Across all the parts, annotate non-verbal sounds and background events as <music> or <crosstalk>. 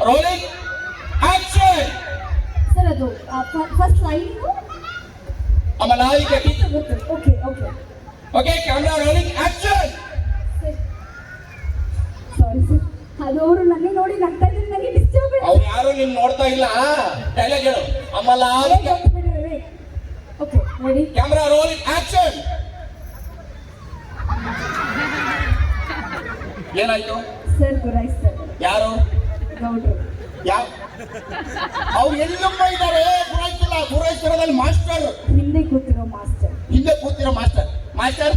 Rolling action sir ಅದು first line ಆಮೇಲೆ ಗೊತ್ತು okay okay okay camera rolling action sorry sir ಅದು ಅವರು ನನಗೆ ನೋಡಿ ನಗ್ತಾ ಇದ್ರೆ ನನಗೆ ಡಿಸ್ಟರ್ಬ್ ಅವ್ರು ಯಾರು ನಿನ್ ನೋಡ್ತಾ ಇಲ್ಲ? ಡೈಲಾಗ್ ಹೇಳು ಅಮಲಾಯಿಕ okay ready camera rolling action ಏನಾಯ್ತು? ಸರ್ ಗುರಾಯಿಸ್ತಾರೆ ಯಾರು? ಯಾವ? ಅವ್ರು ಎಲ್ಲಮ್ಮ ಇದ್ದಾರೆ? ಪೂರೈಸಿಲ್ಲ ಪೂರೈಸಿರೋದಲ್ಲಿ ಮಾಸ್ಟರ್. ಹಿಂದೆ ಕೂತಿರೋ ಮಾಸ್ಟರ್. ಹಿಂದೆ ಕೂತಿರೋ ಮಾಸ್ಟರ್. ಮಾಸ್ಟರ್?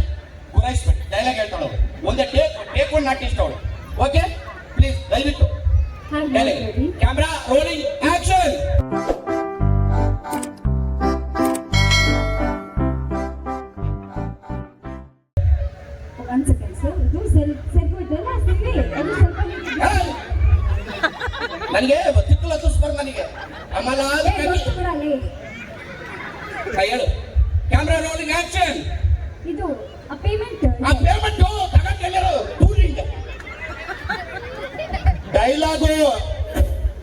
ಡೈಲಾಗು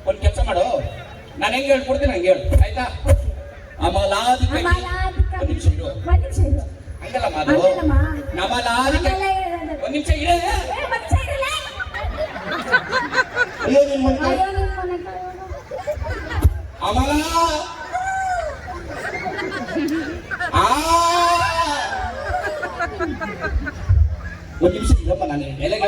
ಒಂದು ಕೆಲಸ ಮಾಡು. ನಾನು ಹೆಂಗೆ ಹೇಳ್ಕೊಡ್ತೀನಿ ಹಂಗೆ ಹೇಳು. ಆಯ್ತಾ? ಅಮಲಾದಿ ಒಂದು ನಿಮಿಷ ಇರು. ಹಂಗಲ್ಲಮ್ಮ. ನಮಲಾದಿಕ ಆಮೇಲೆ ಒಂದು ನಿಮಿಷ ಇರೇ. ಅಯ್ಯೋ ನಿನ್ ಮನೆ. ಅಮಲ. ಆ. ಒಂದು ನಿಮಿಷ ಇರಮ್ಮ ನಾನು ಡೈಲಾಗ್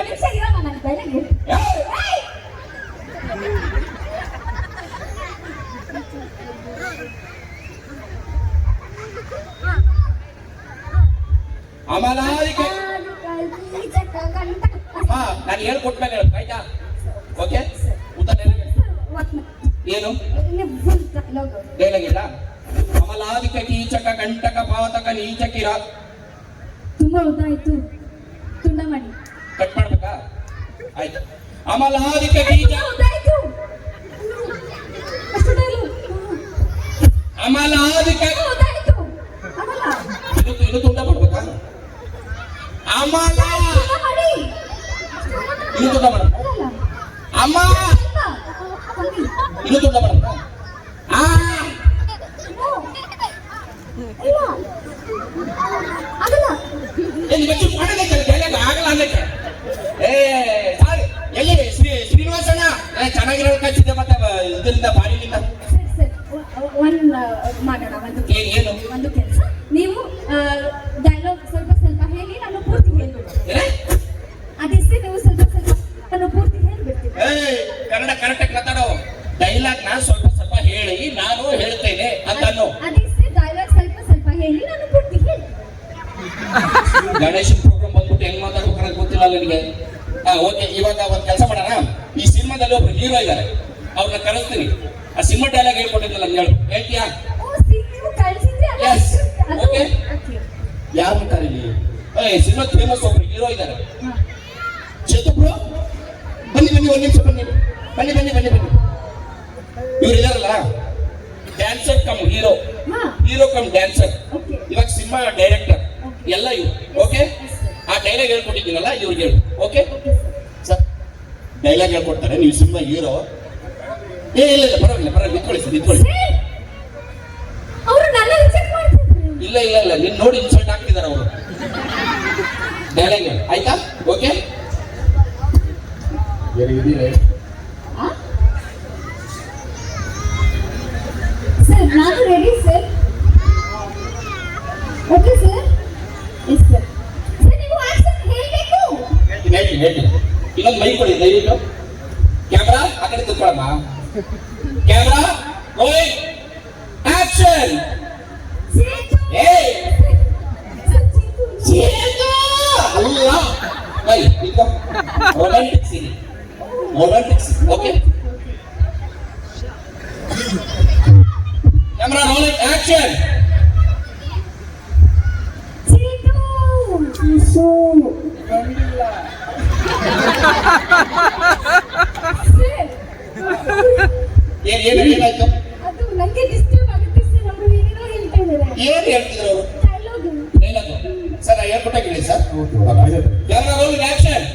ನಾನು ಹೇಳ್ಕೊಟ್ಮೇಲೆ ಹೇಳು ಆಯ್ತಾ? ಓಕೆ ಉತ್ತರ ಏನು. ಡೈಲಾಗ್ ಇಲ್ಲ ಅಮಲಾದಿಕ ಕೀಚಕ ಕಂಟಕ ಪಾವತಕ ನೀಚಕಿರ. ತುಂಬಾ ಉದ್ದ ಆಯ್ತು. ತುಂಡ ಮಾಡಿ. ಕಟ್ ಮಾಡ್ಬೇಕಾ? ಆಯ್ತು. ಅಮಲಾದಿಕ ಕೀಚ. ಅಮಲಾದಿಕ. ಇದು ಇದು ತುಂಡ ಮಾಡ್ಬೇಕಾ? ಅಮಲ ಇದು ತುಂಡ ಮಾಡ್ಬೇಕಾ ಆಗಲ್ಲ. ಅಮ್ಮ ತುಂಬ. ಕಮ್ಮಿ. ಇದು ತುಂಡ ಮಾಡ್ಬೇಕಾ ಕನ್ನಡ ಕರೆಕ್ಟಾಗಿ ಮಾತಾಡೋ. ಡೈಲಾಗ್ ನಾ ಸ್ವಲ್ಪ ಸ್ವಲ್ಪ ಹೇಳಿ ನಾನು ಹೇಳ್ತೇನೆ ಅಂತ ಅನ್ನೋ ಡೈಲಾಗ್ ಸ್ವಲ್ಪ ಸ್ವಲ್ಪ ಹೇಳಿ ನಾನು ಪೂರ್ತಿ ಗಣೇಶನ್ ಪ್ರೋಗ್ರಾಮ್ ಬಂದ್ಬಿಟ್ಟು ಹೆಂಗ್ ಮಾತಾಡ್ಬೇಕು ಗೊತ್ತಿಲ್ಲ ನಿಮಗೆ ಹಾ ಓಕೆ ಇವಾಗ ಒಂದ್ ಕೆಲಸ ಮಾಡೋಣ? ಈ ಸಿನಿಮಾದಲ್ಲಿ ಒಬ್ರು ಹೀರೋ ಇದ್ದಾರೆ. ಅವ್ರನ್ನ ಕರೆಸ್ತೀನಿ. ಆ ಸಿನಿಮಾ ಡೈಲಾಗ್ ಹೇಳ್ಕೊಟ್ಟಿದ್ದಲ್ಲ ನಾನು ಹೇಳು. ಹೇಳ್ತೀಯಾ. ಓಕೆ. ಯಾರು ಅಂತಾರೆ ಇಲ್ಲಿ? ಏ ಸಿನಿಮಾ ಫೇಮಸ್ ಒಬ್ರು ಹೀರೋ ಇದ್ದಾರೆ. ಚೇತು ಬ್ರೋ ಬನ್ನಿ ಬನ್ನಿ ಒಂದು ನಿಮಿಷ ಬನ್ನಿ. ಬನ್ನಿ ಬನ್ನಿ ಬನ್ನಿ ಬನ್ನಿ. ಇವ್ರು ಇದಾರಲ್ಲ dancer come hero hero come dancer ಇವಾಗ ಸಿನಿಮಾ ಡೈರೆಕ್ಟರ್ ಎಲ್ಲ ಇವ್ರು. ಓಕೆ ಆ ಡೈಲಾಗ್ ಹೇಳ್ಕೊಟ್ಟಿದ್ದೀನಲ್ಲ ಇವ್ರಿಗೆ ಹೇಳು. ಓಕೆ ಸರ್ ಡೈಲಾಗ್ ಹೇಳ್ಕೊಡ್ತಾರೆ. ನೀವು ಸಿನಿಮಾ ಹೀರೋ ಏ ಇಲ್ಲ ಇಲ್ಲ ಪರವಾಗಿಲ್ಲ ಪರವಾಗಿಲ್ಲ. ನಿಂತ್ಕೊಳ್ಳಿ ಸರ್ ನಿಂತ್ಕೊಳ್ಳಿ ಇಲ್ಲ ಇಲ್ಲ ಇಲ್ಲ. ನಿನ್ ನೋಡಿ ಇನ್ಸಲ್ಟ್ ಆಗ್ತಿದ್ದಾರೆ ಅವರು. ಡೈಲಾಗ್ ಹೇಳು. ಆಯ್ತಾ? ಓಕೆ? ಸರ್ ನಾನು ready sir okay sir yes sir sir ನೀವು ಆಕ್ಷನ್ ಹೇಳಬೇಕು ಹೇಳ್ತೀನಿ ಹೇಳ್ತೀನಿ ಹೇಳ್ತೀನಿ ಇನ್ನೊಂದು ಮೈ ಕೊಡಿ ದಯವಿಟ್ಟು. ಕ್ಯಾಮ್ರಾ ಆ ಕಡೆ ತಿಳ್ಕೊಳಮ್ಮ ಕ್ಯಾಮ್ರಾ ರೋಲಿಂಗ್ ಆಕ್ಷನ್ ಏ ಅಲ್ಲ. ಬೈ ಇಲ್ಕೋ romantic scene romantic scene okay camera rolling action ಏನ್ ಏನ್ ಏನಾಯ್ತು ಅದು ನನಗೆ ಡಿಸ್ಟರ್ಬ್ ಆಗುತ್ತೆ ಸರ್ ಅವರು ಏನೇನೋ ಹೇಳ್ತಾ ಇದ್ದಾರೆ ಏನ್ ಹೇಳ್ತಿದ್ರು ಅವರು ಡೈಲಾಗ್ ಏನಾಯ್ತು ಸರ್ ನಾ ಹೇಳ್ಕೊಟ್ಟಾಗಿಡಿ ಸರ್ ಕ್ಯಾಮ್ರಾ ರೋಲಿಂಗ್ ಆಕ್ಷನ್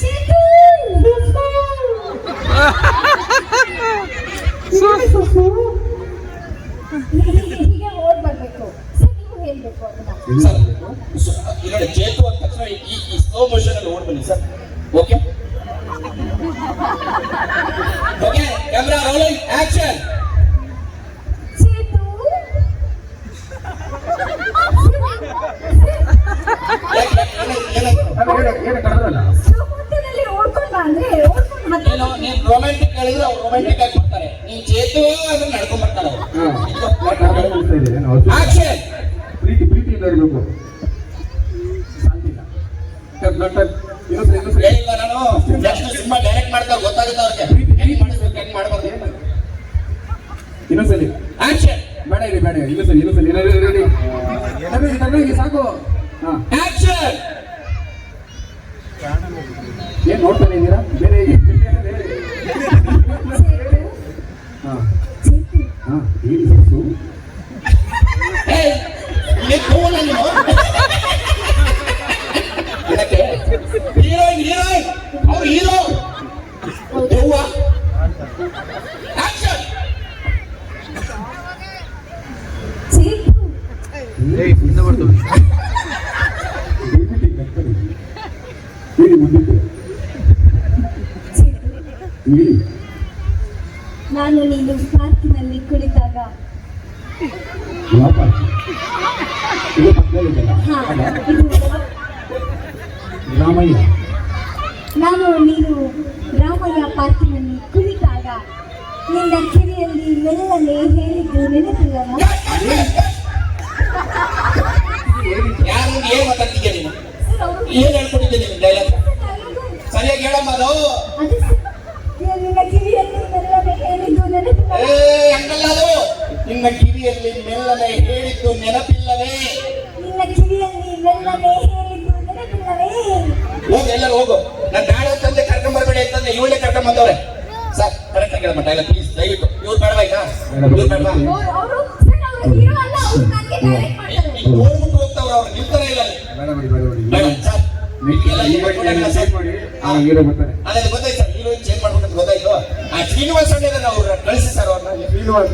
ಚೇತು ಹೀಗೆ ಓಡ್ ಬರ್ಬೇಕು ಸರ್ ನೀವು ಹೇಳ್ಬೇಕು ಅದನ್ನ ಸರ್ ಸೊ, ಈ ನೋಡಿ ಚೇತು ಅಂದ ತಕ್ಷಣ ಈ ಈ ಸ್ಲೋ ಮೋಷನ್ ಅಲ್ಲಿ ಓಡ್ ಬನ್ನಿ sir okay okay camera rolling action Chethu ಶಿವಮೊಗ್ಗದಲ್ಲಿ querido. ಇದು ಪಕ್ಕದಲ್ಲಿದ್ದಲ್ಲ ರಾಮಯ್ಯ. ನಾನು ನೀನು ರಾಮಯ್ಯ ಪಾರ್ಕಿನಲ್ಲಿ ಕುಳಿತಾಗ ನಿನ್ನ ಕಿವಿಯಲ್ಲಿ ಮೆಲ್ಲನೆ ಹೇಳಿದ್ದು ನೆನಪಿಲ್ಲವ ಯಾರು ಏನು ನೀನು? ಏನು ಹೇಳ್ಕೊಟ್ಟಿದ್ದೆ ಡೈಲಾಗ್? ಸರಿಯಾಗಿ ಹೇಳಮ್ಮ ಅದು. ನಿನ್ನ ಕಿವಿಯಲ್ಲಿ ಮೆಲ್ಲನೆ ಹೇಳಿದ್ದು ಏ ನೆನಪಿಲ್ಲವ ಹಂಗಲ್ಲ ಅದು. ನಿನ್ನ ಕಿವಿಯಲ್ಲಿ ಮೆಲ್ಲನೆ ಹೇಳಿದ್ದು ನೆನಪಿಲ್ಲವೇ? ನಿನ್ನ ಕಿವಿಯಲ್ಲಿ ಮೆಲ್ಲನೆ ಹೇಳಿದ್ದು ನೆನಪಿಲ್ಲವೇ? ಹೋಗು ಎಲ್ಲರೂ ಹೋಗು. ನಾನು ನಾಳೆ ತಂದೆ ಕರ್ಕೊಂಡ್ ಬರಬೇಡಿ ಅಂತಂದೆ ಇವಳೇ ಕರ್ಕೊಂಡ್ ಬಂದವ್ರೆ. ಸರ್ ಕರೆಕ್ಟ್ ಆಗಿ ಮಟ್ಟ ಇಲ್ಲ ಪ್ಲೀಸ್ ದಯವಿಟ್ಟು. ಇವ್ರು ಬೇಡವಾ ಈಗ? ಇವ್ರು ಬೇಡವಾ? ಅವರು ಅವರು ಸರ್ ಅವರು ಹೀರೋ ಅಲ್ಲ ಅವರು ನನಗೆ ಡೈರೆಕ್ಟ್ ಮಾಡ್ತಾರೆ. ಈಗ ಓಡ್ಬಿಟ್ಟು ಹೋಗ್ತಾವ್ರ ಅವ್ರು ನಿಲ್ತಾನೆ ಇಲ್ಲ ಅಲ್ಲಿ. ಬೇಡ ಬಿಡಿ ಬೇಡ ಬಿಡಿ ಬೇಡ ಸರ್ ಎಲ್ಲ ಈ ಹೀರೋ ಕೊಡಲ್ಲ ಮಾಡಿ ಆ ಹೀರೋ ಬರ್ತಾನೆ ಅದೇ ಗೊತ್ತಾಯ್ತು ಸರ್. ಹೀರೋ ಚೇಂಜ್ ಮಾಡ್ಬೇಕಂತ ಗೊತ್ತಾಯ್ತು. ಆ ಶ್ರೀನಿವಾಸ್ ಅಣ್ಣನ ಅವ್ರು ಕಳಿಸಿ ಸರ್ ಅವ್ರನ್ನ ಕಳಿಸಿ ನೋಡ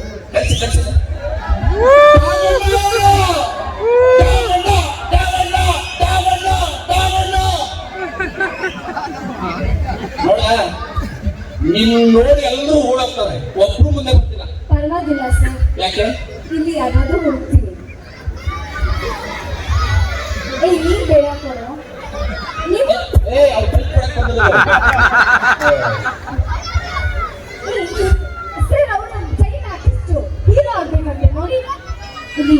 ನಿನ್ ನೋಡಿ ಎಲ್ಲರೂ ಓಡೋಗ್ತಾರೆ ಒಬ್ರು ಮುಂದೆ ಬರ್ತಿಲ್ಲ. ಪರವಾಗಿಲ್ಲ ಸರ್. ಯಾಕೆ? ಇಲ್ಲಿ ಯಾರಾದ್ರೂ ಹೋಗ್ತೀನಿ ಏ ನೀನ್ ಬೇಡ ನೀವು ಏ ಅವ್ರು ಬಿಟ್ಟು ಕೊಡಕ್ಕೆ. <laughs>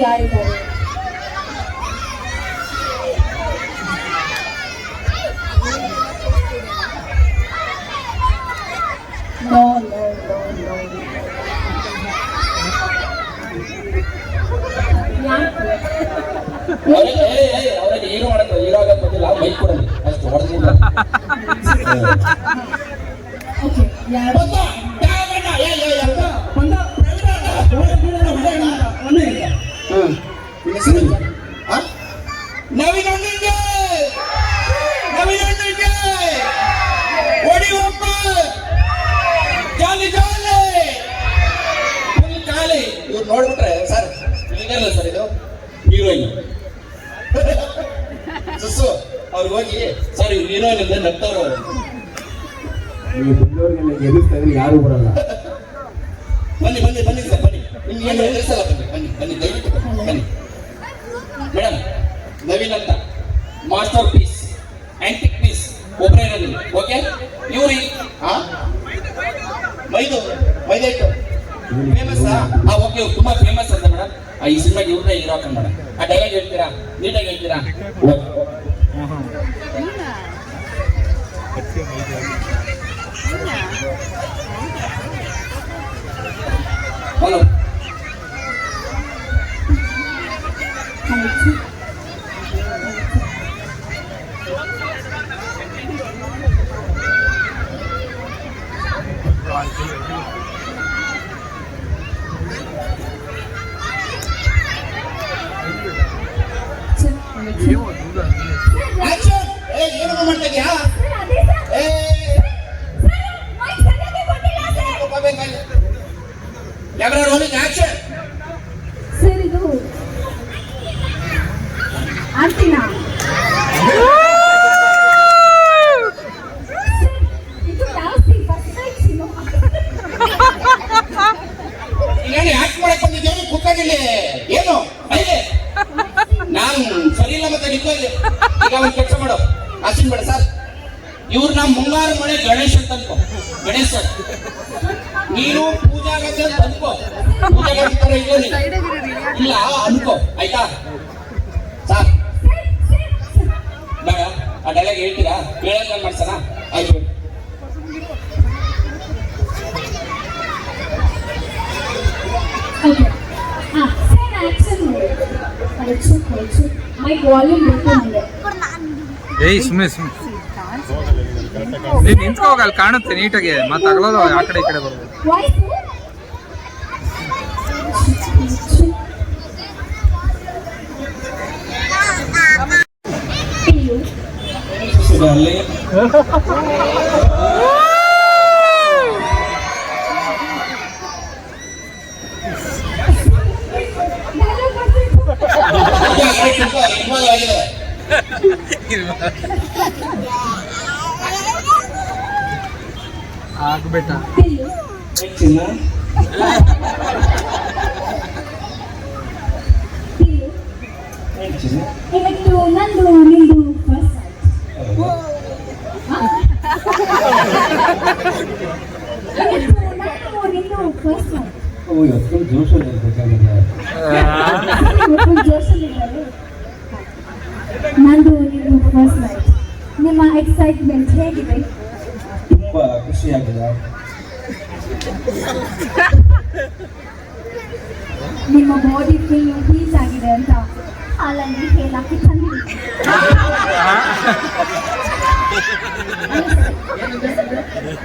ಇಲ್ಲಿ ಯಾರಿದ್ದಾರೆ ನೋ ನೋ ನೋ ನೋ ಯಾಕೆ ಅವ್ರಿಗೆ ಏ, ಏ, ಅವ್ರಿಗೆ ಏನು ಮಾಡಕ್ ಹೀರೋ ಆಗಕ್ ಬಂದಿಲ್ಲ ಬೈಕ್ ಕೊಡಲಿ ಅಷ್ಟು ಹೊಡೆದಿಲ್ಲ ಓಕೆ ಯಾರು ಬರಲ್ಲ. ಬನ್ನಿ ಬನ್ನಿ ಬನ್ನಿ ಸರ್, ಬನ್ನಿ. ನಿಮ್ಗೆ ಏನು ಹೆದರ್ಸಲ್ಲ ಬನ್ನಿ ಬನ್ನಿ ಬನ್ನಿ ಬನ್ನಿ ಮೇಡಮ್ ನವೀನ್ ಅಂತ. ಮಾಸ್ಟರ್ ಪೀಸ್ ಆಂಟಿಕ್ ಪೀಸ್ ಒಬ್ಬರೇ ಇರೋದಿಲ್ಲ. ಓಕೆ ಇವ್ರಿ ಆ? ಮೈದು ಮೈದ ಫೇಮಸ್ ಆ? ಓಕೆ ತುಂಬಾ ಫೇಮಸ್ ಅಂತ ಮೇಡಮ್ ಈ ಸಿನಿಮಾಗೆ ಇವ್ರನ್ನೇ ಹೀರೋ ಹಾಕೊಂಡ್ ಮೇಡಮ್ ಆ ಡೈಲಾಗ್ ಹೇಳ್ತೀರಾ? ನೀಟಾಗಿ ಹೇಳ್ತೀರಾ? ಹಲೋ ಆಯ್ತು ಸರ್ ಆಕ್ಷನ್ ಏ ಏನು ಮಾಡ್ತಾ ಇದೀಯಾ ಗಣೇಶ್ ನೀನು ಪೂಜಾ ಅಂತ ಅನ್ಕೋ ಪೂಜಾ ಗದ್ದೆ ತರ ಇಲ್ಲ. ಅನ್ಕೋ. ಆಯ್ತಾ? ಸಾರ್ ಬೇಡ ಆ ಡೈಲಾಗ್ ಹೇಳ್ತೀರಾ? ಹೇಳೋದ್ ಮಾಡ್ಸಣ? ಆಯ್ತು. ಏಯ್ ಸುಮ್ಮನೆ ಸುಮ್ಮನೆ ನೀನ್ ನಿಂತ್ಕೋವಾಗ ಅಲ್ಲಿ ಕಾಣುತ್ತೆ ನೀಟಾಗಿ ಮತ್ತೆ ಅಗಲೋದು ಆ ಕಡೆ ಈ ಕಡೆ ಬರೋದು. <laughs> ವಾಯ್ಸು ಪಿಯು ಅಲ್ಲಿ ಇನ್ವಾಲ್ವ್ ಆಗಿದೆ ಆಗ್ಬೇಟ ಪಿಯು ಚಿನ್ನ ಪಿಯು ಚಿನ್ನ ಇವತ್ತು ನಂದು ನಿಂದು ಫಸ್ಟ್ ಇವತ್ತು ನಂದು ನಿಂದು ಫಸ್ಟ್ ಓ ಎಷ್ಟು ಜೋಶಲ್ಲಿ ಇರ್ಬೇಕಾಗಿದೆ ಇವತ್ತು ಜೋಶಲ್ಲಿದ್ದಾರೆ ನಂದು ನಿಂದು ಫಸ್ಟ್ ನೈಟ್ ನಿಮ್ಮ ಎಕ್ಸೈಟ್ಮೆಂಟ್ ಹೇಗಿದೆ ತುಂಬಾ ಖುಷಿಯಾಗಿದೆ. ನಿಮ್ಮ ಬಾಡಿ ಫುಲ್ ಪೀಸ್ ಆಗಿದೆ ಅಂತ. ಹಾಲಲ್ಲಿ ಹೇಳಕ್ಕೆ ತಂದಿದ್ದೀನಿ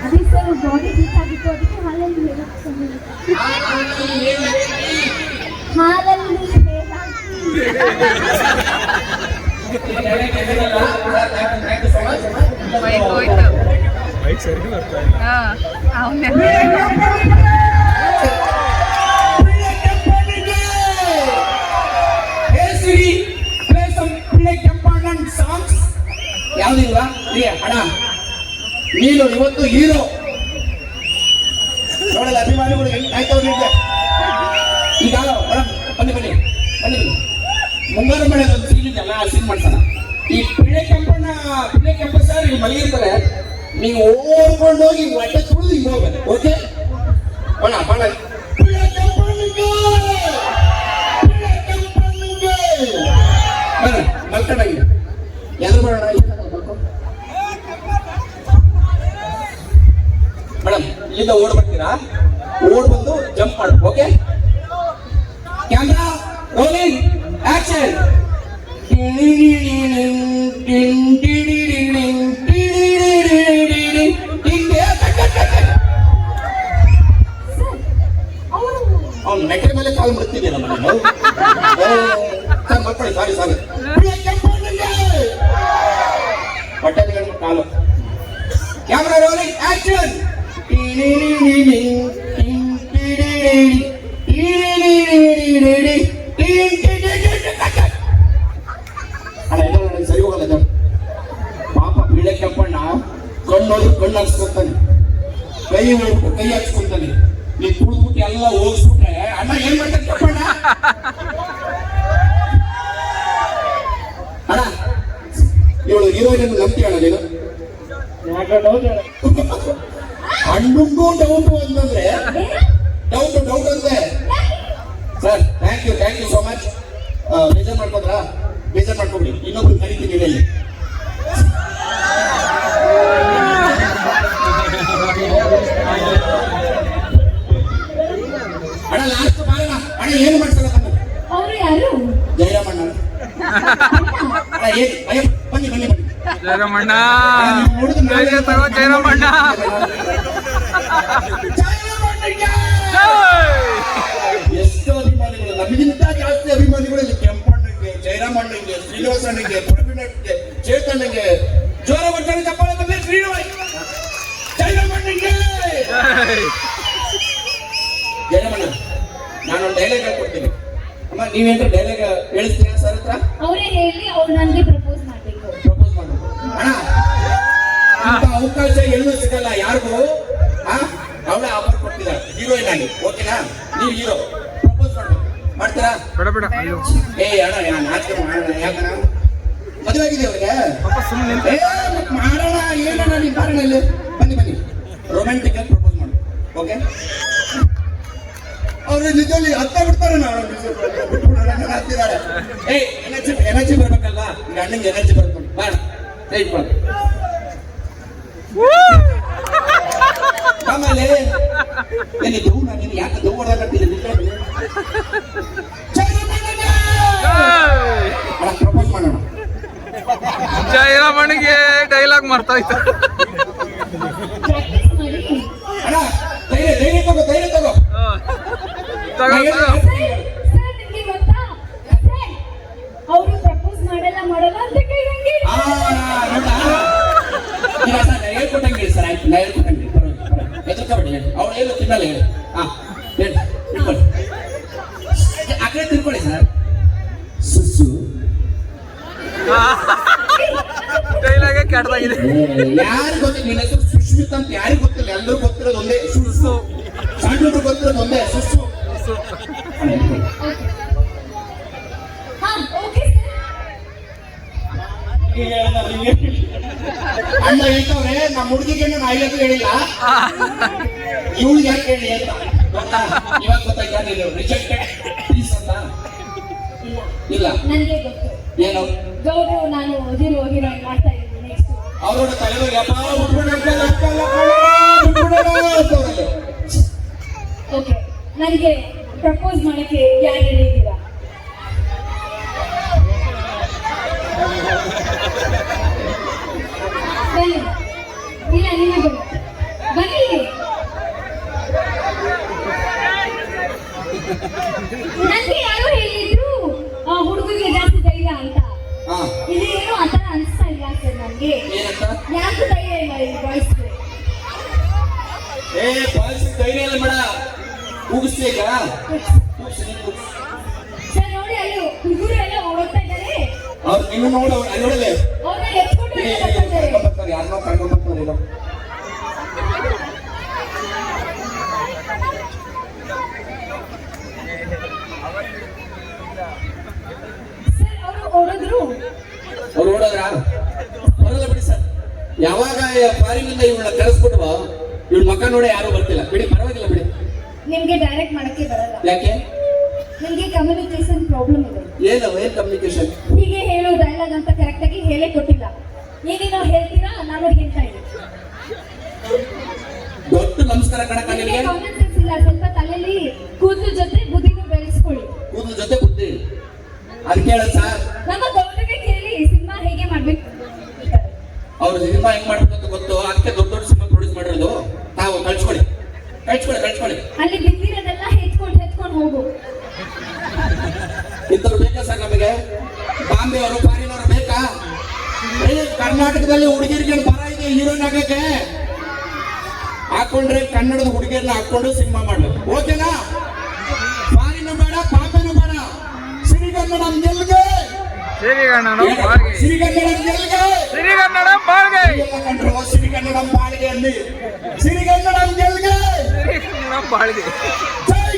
ಅದೇ ಸರ್ ಬಾಡಿ ಪೀಸ್ ಆಗಿತ್ತು ಅದಕ್ಕೆ ಹಾಲಲ್ಲಿ ಹೇಳಕ್ಕೆ ಹಾಲಲ್ಲಿ ಹೇಳಕ್ಕೆ ಯಾವ್ದಿಲ್ವಾ ರೀ ಅಣ್ಣ ನೀನು ಇವತ್ತು ಹೀರೋ ನೋಡಲ್ಲ ಅಭಿಮಾನಿಗಳು ಹೆಂಗ್ ಕಾಯ್ತವ್ರು ನಿಂಗೆ ಈಗ ಬನ್ನಿ ಬನ್ನಿ ಬನ್ನಿ ಬನ್ನಿ ಮುಂಗಾರು ಮಳೆ ಒಂದು ಸೀನ್ ಇದೆಯಲ್ಲ ಆ ಸೀನ್ ಮಾಡ್ಸೋಣ. ಈ ಪಿಳೆ ಕೆಂಪಣ್ಣ ಪಿಳೆ ಕೆಂಪ ಸರ್ ಇಲ್ಲಿ ಮಲಗಿರ್ತಾರೆ. ನೀವು ಓಡ್ಕೊಂಡು ಹೋಗಿ ಹೊಟ್ಟೆ ತುಳಿದು ಈಗ ಹೋಗ ಓಕೆ ಅಣ್ಣ ಬಣ್ಣ ಪಿಳೆ ಕೆಂಪಣ್ಣಗೆ! ಪಿಳೆ ಕೆಂಪಣ್ಣಗೆ! ಬನ್ನಿ ಮಲ್ಕೊಂಡಾಗಿ ಎದುರು ಮಾಡೋಣ ಮೇಡಮ್ ಇಲ್ಲಿಂದ ಓಡ್ ಬರ್ತೀರಾ ಓಡ್ ಬಂದು ಜಂಪ್ ಮಾಡು okay camera rolling action sir ಮೆಟ್ರ ಮೇಲೆ ಕಾಲು ಮೇಡಮ್ ಸರ್ ಮಕ್ಕಳು ಸಾರಿ ಸಾರಿ ಬಟ್ಟೆ ಮೇಲೆ ಕಾಲು ಕ್ಯಾಮ್ರಾ ರೋಲಿಂಗ್ ಆಕ್ಷನ್ ಸರಿ ಹೋಗಲ್ಲ ಪಾಪ ಬೀಳೆ ಕೆಂಪಣ್ಣ ಕಣ್ಣೋದು ಕಣ್ಣು ಹಾಕ್ಸ್ಕೊತಾನೆ ಕೈ ಕೈ ಹಾಕ್ಸ್ಕೊಂತಾನೆ ಎಲ್ಲ ಹೋಗಿಸ್ಬಿಟ್ರೆ ಅಣ್ಣ ಏನ್ ಮಾಡ್ತಾರೆ ಅಣ್ಣ, ಇವಳು ಹೀರೋಯಿನ್ ನಂಬ್ತಿ ಅಣ್ಣ ನೀನು? ಹಣ್ಣುಂಡು ಡೌಟು ಅಂತಂದ್ರೆ ಡೌಟ್ ಡೌಟ್ ಅಂದ್ರೆ? Sir thank you thank you so much ಬೇಜಾರ್ ಮಾಡ್ಕೊಂಡ್ರಾ? ಬೇಜಾರ್ ಮಾಡ್ಕೊಬಿಡಿ. ಇನ್ನೊಬ್ರು ಕರಿತೀನಿ ಇಲ್ಲಿ ಜಯರಾಮಣ್ಣ. ಜಯರಾಮಣ್ಣ! ಎಷ್ಟು ಅಭಿಮಾನಿಗಳು ನಮಗಿಂತ ಜಾಸ್ತಿ ಅಭಿಮಾನಿಗಳು ಇಲ್ಲಿ ಕೆಂಪಣ್ಣಗೆ ಜಯರಾಮಣ್ಣಗೆ ಶ್ರೀನಿವಾಸನಿಗೆ ಪ್ರವೀಣಕ್ಕೆ ಚೇತನಿಗೆ ಜೋರ ಬರ್ತಾರೆ ಚಪ್ಪಾಳೆ ಬಂದ್ರೆ ಶ್ರೀನಿವಾಸ. ಜಯರಾಮಣ್ಣಗೆ. ಜೈರಮಣ್ಣ ಜಯರಾಮಣ್ಣ ನಾನೊಂದು ಡೈಲಾಗ್ ಹೇಳ್ಕೊಡ್ತೀನಿ. ಅಮ್ಮ ನೀವೇಂದ್ರೆ ಡೈಲಾಗ್ ಹೇಳಿಸ್ತೀರಾ ಸರ್ ಹತ್ರ? ಅವರೇ ಹೇಳಿ ಅವ್ರು ನನಗೆ ಪ್ರಪೋಸ್ ಮಾಡಬೇಕು ಅವಕಾಶ ಎಲ್ಲೂ ಸಿಗಲ್ಲ. ಯಾರಿಗೂ? ಆ? ಅವಳೇ ಆಫರ್ ಕೊಟ್ಟಿದ್ದಾರೆ ಹೀರೋಯಿನ್ ಆಗಿ ಓಕೆನಾ ನೀವು ಹೀರೋ ಪ್ರಪೋಸ್ ಮಾಡ್ಬೇಕು ಮಾಡ್ತೀರಾ? ಬೇಡ ಬೇಡ. ಏ ಅಣ್ಣ ಯಾ ನಾಚಿಕೆ ಮಾಡೋಣ ಯಾಕಣ್ಣ? ಮದುವೆ ಆಗಿದೆ ಅವ್ರಿಗೆ ಮಾಡೋಣ ಏನಣ್ಣ ನೀನ್ ಕಾರಣ ಇಲ್ಲಿ ಬನ್ನಿ ಬನ್ನಿ. ರೊಮ್ಯಾಂಟಿಕ್ ಆಗಿ ಪ್ರಪೋಸ್ ಮಾಡು. ಓಕೆ ಅವ್ರು ನಿಜಲ್ಲಿ ಹತ್ತ ಬಿಡ್ತಾರೆ ಏ ಎನರ್ಜಿ ಎನರ್ಜಿ ಬರ್ಬೇಕಲ್ವಾ? ಎನರ್ಜಿ ಬರ್ಬೇಕು ಬಾಣ ಟೈಟ್ ಬಾ ಆಮೇಲೆ ಏನಿ ದೆವ್ವ ನೀನು ಯಾಕೆ ಪ್ರಪೋಸ್ ಮಾಡೋಣ. ಡೈಲಾಗ್ ಮಾಡ್ತಾ ಇತ್ತು ಅಣ್ಣ ಧೈರ್ಯ ಧೈರ್ಯ ತಗೋ ಧೈರ್ಯ ತಗೋ. ತಗೋ ತಗೋ. ಸರ್ ಸರ್ ಸರ್ ಅವರು ಪ್ರಪೋಸ್ ಮಾಡಲ್ಲ ಮಾಡಲ್ಲ ಅಂತ ಕೈ ಹೇಳ್ಕೊಟ್ಟಂಗೆ ಹೇಳಿ ಸರ್ ಆಯ್ತು. ನಾ ಹೇಳ್ಕೊಟ್ಟಂಗೆ. ಹೇಳಿ. ಹೆದರ್ಕೋಬೇಡಿ ಹೇಳಿ. ಅವ್ಳು ಏನು ತಿನ್ನಲ್ಲ ಹೇಳಿ. ಹಾ ಹೇಳಿ. ತಿಳ್ಕೊಳ್ಳಿ ಆ ಕಡೆ ತಿಳ್ಕೊಳ್ಳಿ ಸರ್. ಸುಸ್ಸು ಡೈಲಾಗೆ ಕೆಟ್ಟದಾಗಿದೆ ಯಾರು ಗೊತ್ತಿಲ್ಲ ನಿನ್ನ ಹೆಸರು ಸುಶ್ಮಿತ್ ಅಂತ ಯಾರಿಗೂ ಗೊತ್ತಿಲ್ಲ? ಎಲ್ಲರೂ ಗೊತ್ತಿರೋದು ಒಂದೇ. ಸುಸ್ಸು ಸಣ್ಣ ಗೊತ್ತಿರೋದು ಒಂದೇ. ಸುಸ್ಸು ಅಣ್ಣ, ಅಮ್ಮ ಹೇಳ್ತವ್ರೆ ನಮ್ಮ ಹುಡುಗಿಗೆ ನಾನು ಐದು ಹೇಳಿಲ್ಲ. ಇವಳಿಗೆ ಯಾಕೆ ಹೇಳಿ ಅಂತ. ಇವಾಗ ಇಲ್ಲ. ನನಗೆ ಗೊತ್ತು. ಏನು? ನಾನು ಹೀರೋ ಹೀರೋ ಮಾಡ್ತಾ ಇದ್ದೀನಿ ಅವರೋಡ ಓಕೆ ನನಗೆ ಪ್ರಪೋಸ್ ಮಾಡಕ್ಕೆ ಯಾರು ಹೇಳಿದ್ದೀರ? ಬನ್ನಿ. ಇಲ್ಲ ನೀವೇ ಬನ್ನಿ. ಬನ್ನಿ. ನನ್ಗೆ ಯಾರೋ ಹೇಳಿದ್ರು ಆ ಹುಡುಗರಿಗೆ ಜಾಸ್ತಿ ಧೈರ್ಯ ಅಂತ. ಇಲ್ಲಿ ಏನು ಆ ಥರ ಅನಿಸ್ತಾ ಇಲ್ಲ ಸರ್ ನನಗೆ ಯಾಕೆ ಧೈರ್ಯ ಇಲ್ಲ ಈ ಬಾಯ್ಸ್ಗೆ ಏ ಬಾಯ್ಸ್ ಧೈರ್ಯ ಇಲ್ಲ ಮೇಡ. ನೀನ್. ಸರ್ ನೋಡಿ ಅಲ್ಲಿ ಹುಡುಗರು ಎಲ್ಲ ಓಡ್ತಾ ಇದ್ದಾರೆ. ಅವ್ರು ನಿನ್ನ ನೋಡು ಅಲ್ಲಿ ನೋಡಲೆ ಬರ್ತಾರೆ ಯಾರನ್ನೋ ಕರ್ಕೊಂಡು ಬರ್ತಾರೆ. ಸರ್ ಅವರು ಓಡಿದ್ರು ಅವ್ರು ಓಡೋದ್ರ ಬರಲ್ಲ ಬಿಡಿ ಸರ್ ಯಾವಾಗ ಫಾರಿನಿಂದ ಇವಳನ್ನ ಕರೆಸ್ಬಿಟ್ವ ಇವಳ ಮಕ್ಕ ನೋಡಿ ಯಾರು ಬರ್ತಿಲ್ಲ ಬಿಡಿ ಪರವಾಗಿಲ್ಲ ಬಿಡಿ ನಿಮ್ಗೆ ಡೈರೆಕ್ಟ್ ಮಾಡಕ್ಕೆ ಬರಲ್ಲ. ಯಾಕೆ? ನಿಮ್ಗೆ ಕಮ್ಯುನಿಕೇಶನ್ ಪ್ರಾಬ್ಲಮ್ ಇದೆ. ಏನು ಏನ್ ಕಮ್ಯುನಿಕೇಶನ್ ಹೀಗೆ ಹೇಳೋ ಡೈಲಾಗ್ ಅಂತ ಕರೆಕ್ಟಾಗಿ ಹೇಳೇ ಕೊಟ್ಟಿಲ್ಲ. ಏನೇನೋ ಹೇಳ್ತೀರಾ? ನಾನು ಹೇಳ್ತಾ ಇದ್ದೀನಿ ದೊಡ್ಡ ನಮಸ್ಕಾರ ಕಣಕ್ಕ ನಿಮಗೆ ನಿನಗೆ ಕಾಮನ್ ಸೆನ್ಸ್ ಇಲ್ಲ ಸ್ವಲ್ಪ ತಲೆಯಲ್ಲಿ ಕೂದಲು ಜೊತೆ ಬುದ್ಧಿನೂ ಬೆಳೆಸ್ಕೊಳ್ಳಿ. ಕೂದಲು ಜೊತೆ ಬುದ್ಧಿ. ಅದಕ್ಕೆ ಹೇಳ ಸರ್. ನಮ್ಮ ಗೌಡರಿಗೆ ಕೇಳಿ ಸಿನಿಮಾ ಹೇಗೆ ಮಾಡ್ಬೇಕು? ಅವ್ರು ಸಿನಿಮಾ ಹೆಂಗ್ ಮಾಡ್ಬೇಕು ಗೊತ್ತು. ಅದಕ್ಕೆ ದೊಡ್ಡ ದೊಡ್ಡ ಸಿನಿಮಾ ಪ್ರೊಡ್ಯೂಸ್ ಮಾಡಿರೋದು. ತಾವು ಕಳ್ಸ್ಕೊಡಿ ಕಳ್ಸ್ಕೊಳ್ಳಿ ಕಳ್ಸ್ಕೊಡಿ ಅಲ್ಲಿ ಬಿದ್ದಿರೋದೆಲ್ಲ ಹೆಚ್ಕೊಂಡು ಹೆಚ್ಕೊಂಡು ಹೋಗು. ಇಂಥವ್ರು ಬೇಕಾ ಸರ್ ನಮಗೆ. ಬಾಂಬೆ ಅವರು ಫಾರಿನ್ ಅವರು ಬೇಕಾ ಏ, ಕರ್ನಾಟಕದಲ್ಲಿ ಹುಡುಗಿರಿಗೆ ಬರ ಇದೆ ಹೀರೋಯಿನ್ ಆಗಕ್ಕೆ ಹಾಕೊಂಡ್ರೆ ಕನ್ನಡದ ಹುಡುಗಿಯರನ್ನ ಹಾಕೊಂಡು ಸಿನಿಮಾ ಮಾಡ್ಬೇಕು ಓಕೆನಾ ಫಾರಿನ್ ಬೇಡ ಬಾಂಬೆನೂ ಬೇಡ ಸಿರಿಗನ್ನಡಂ ಗೆಲ್ಗೆ ಸಿರಿಗನ್ನಡ ಬಾಳ್ಗೆ ಸಿರಿಗನ್ನಡಂ ಗೆಲ್ಗೆ ಸಿರಿಗನ್ನಡ ಬಾಳ್ಗೆ ಎಲ್ಲ ಕಂಡ್ರು ಸಿರಿಗನ್ನಡಂ ಬಾಳಿಗೆ ಅಲ್ಲಿ ಸಿರಿಗನ್ನಡಂ ಗೆಲ್ಗೆ ಸಿರಿಗನ್ನಡ ಬಾಳ್ಗೆ ಜೈ